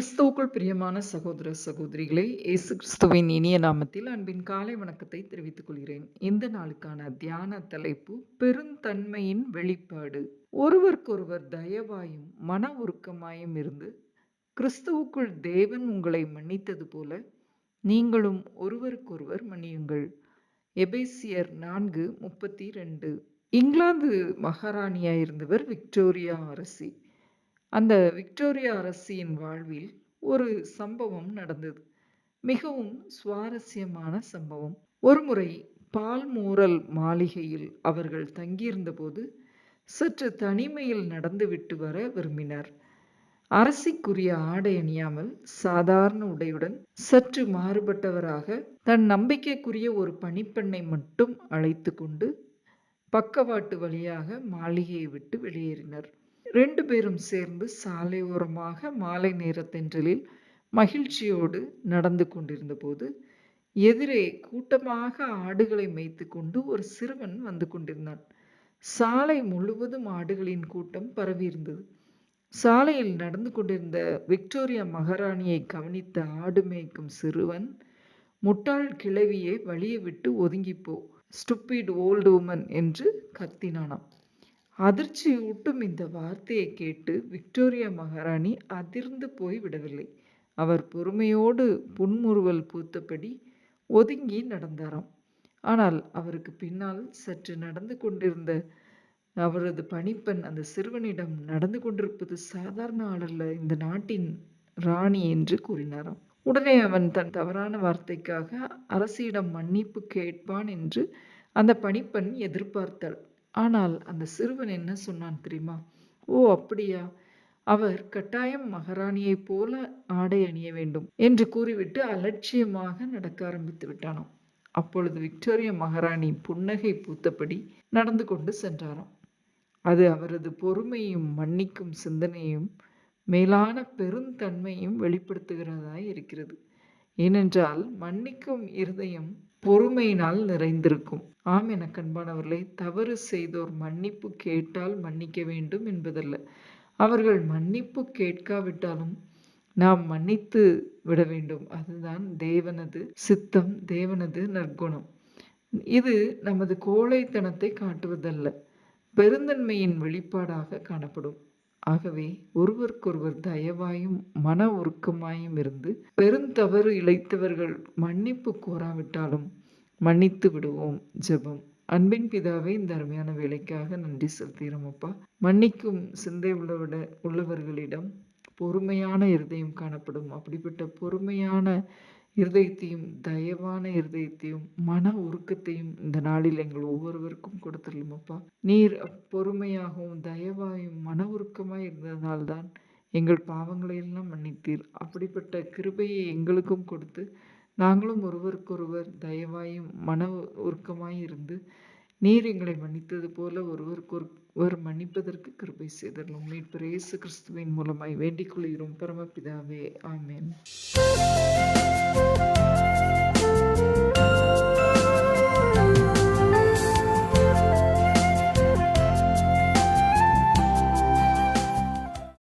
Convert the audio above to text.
கிறிஸ்துவுக்குள் பிரியமான சகோதர சகோதரிகளை இயேசு கிறிஸ்துவின் இனிய நாமத்தில் அன்பின் காலை வணக்கத்தை தெரிவித்துக் கொள்கிறேன். இந்த நாளுக்கான தியான தலைப்பு பெருந்தன்மையின் வெளிப்பாடு. ஒருவருக்கொருவர் தயவாயும் மன உருக்கமாயும் இருந்து கிறிஸ்துவுக்குள் தேவன் உங்களை மன்னித்தது போல நீங்களும் ஒருவருக்கொருவர் மன்னியுங்கள். எபேசியர் நான்கு முப்பத்தி ரெண்டு இங்கிலாந்து மகாராணியாயிருந்தவர் விக்டோரியா அரசி. அந்த விக்டோரியா அரசியின் வாழ்வில் ஒரு சம்பவம் நடந்தது. மிகவும் சுவாரஸ்யமான சம்பவம். ஒருமுறை பால்மூரல் மாளிகையில் அவர்கள் தங்கியிருந்தபோது சற்று தனிமையில் நடந்துவிட்டு வர விரும்பினார். அரசிக்குரிய ஆடை அணியாமல் சாதாரண உடையுடன் சற்று மாறுபட்டவராக தன் நம்பிக்கைக்குரிய ஒரு பணிப்பெண்ணை மட்டும் அழைத்து கொண்டு பக்கவாட்டு வழியாக மாளிகையை விட்டு வெளியேறினர். ரெண்டு பேரும் சேர்ந்து சாலையோரமாக மாலை நேரத்தென்றலில் மகிழ்ச்சியோடு நடந்து கொண்டிருந்த போது எதிரே கூட்டமாக ஆடுகளை மேய்த்து கொண்டு ஒரு சிறுவன் வந்து கொண்டிருந்தான். சாலை முழுவதும் ஆடுகளின் கூட்டம் பரவியிருந்தது சாலையில் நடந்து கொண்டிருந்த விக்டோரியா மகாராணியை கவனித்த ஆடு மேய்க்கும் சிறுவன் முட்டாள் கிழவியை வழியை விட்டு ஒதுங்கிப்போ ஸ்டுப்பிட் ஓல்டு உமன் என்று கத்தினானாம். அதிர்ச்சியூட்டும் இந்த வார்த்தையை கேட்டு விக்டோரியா மகாராணி அதிர்ந்து போய் விடவில்லை. அவர் பொறுமையோடு புன்முறுவல் பூத்தபடி ஒதுங்கி நடந்தாராம். ஆனால் அவருக்கு பின்னால் சற்று நடந்து கொண்டிருந்த அவரது பணிப்பெண் அந்த சிறுவனிடம் நடந்து கொண்டிருப்பது சாதாரண ஆளல்ல இந்த நாட்டின் ராணி என்று கூறினாராம். உடனே அவன் தன் தவறான வார்த்தைக்காக அரசியிடம் மன்னிப்பு கேட்பான் என்று அந்த பணிப்பெண் எதிர்பார்த்தாள். ஆனால் அந்த சிறுவன் என்ன சொன்னான் தெரியுமா? ஓ அப்படியா? அவர் கட்டாயம் மகாராணியைப் போல ஆடை அணிய வேண்டும் என்று கூறிவிட்டு அலட்சியமாக நடக்க ஆரம்பித்து விட்டானாம். அப்பொழுது விக்டோரியா மகாராணி புன்னகை பூத்தபடி நடந்து கொண்டு சென்றாராம். அது அவரது பொறுமையும் மன்னிக்கும் சிந்தனையும் மேலான பெருந்தன்மையும் வெளிப்படுத்துகிறதாய் இருக்கிறது. ஏனென்றால் மன்னிக்கும் இருதயம் பொறுமையினால் நிறைந்திருக்கும். ஆம் என கண்பானவர்களே தவறு செய்தோர் மன்னிப்பு கேட்டால் மன்னிக்க வேண்டும் என்பதல்ல. அவர்கள் மன்னிப்பு கேட்காவிட்டாலும் நாம் மன்னித்து விட வேண்டும். அதுதான் தேவனது சித்தம் தேவனது நற்குணம். இது நமது கோழைத்தனத்தை காட்டுவதல்ல. பெருந்தன்மையின் வெளிப்பாடாக காணப்படும். ஆகவே ஒருவருக்கொருவர் தயவாயும் மன உருக்கமாயும் இருந்து பெருந்தவறு இழைத்தவர்கள் மன்னிப்பு கோராவிட்டாலும் மன்னித்து விடுவோம். ஜெபம். அன்பின் பிதாவே இந்த அருமையான வேலைக்காக நன்றி செலுத்துகிறோம் அப்பா. மன்னிக்கும் சிந்தை உள்ளவிட உள்ளவர்களிடம் பொறுமையான இருதயம் காணப்படும். அப்படிப்பட்ட பொறுமையான இருதயத்தையும் தயவான இருதயத்தையும் மன உருக்கத்தையும் இந்த நாளில் எங்கள் ஒவ்வொருவருக்கும் கொடுத்துடலும் அப்பா. நீர் பொறுமையாகவும் தயவாயும் மன உருக்கமாய் இருந்ததால்தான் எங்கள் பாவங்களை எல்லாம் மன்னித்தீர். அப்படிப்பட்ட கிருபையை எங்களுக்கும் கொடுத்து நாங்களும் ஒருவருக்கொருவர் தயவாயும் மன உருக்கமாய் இருந்து நீர் எங்களை மன்னித்தது போல ஒருவருக்கொருவர் மன்னிப்பதற்கு கிருபை செய்தரலும் மீட்பர் இயேசு கிறிஸ்துவின் மூலமாய் வேண்டிக் கொள்கிறோம். பரமபிதாவே ஆமேன்.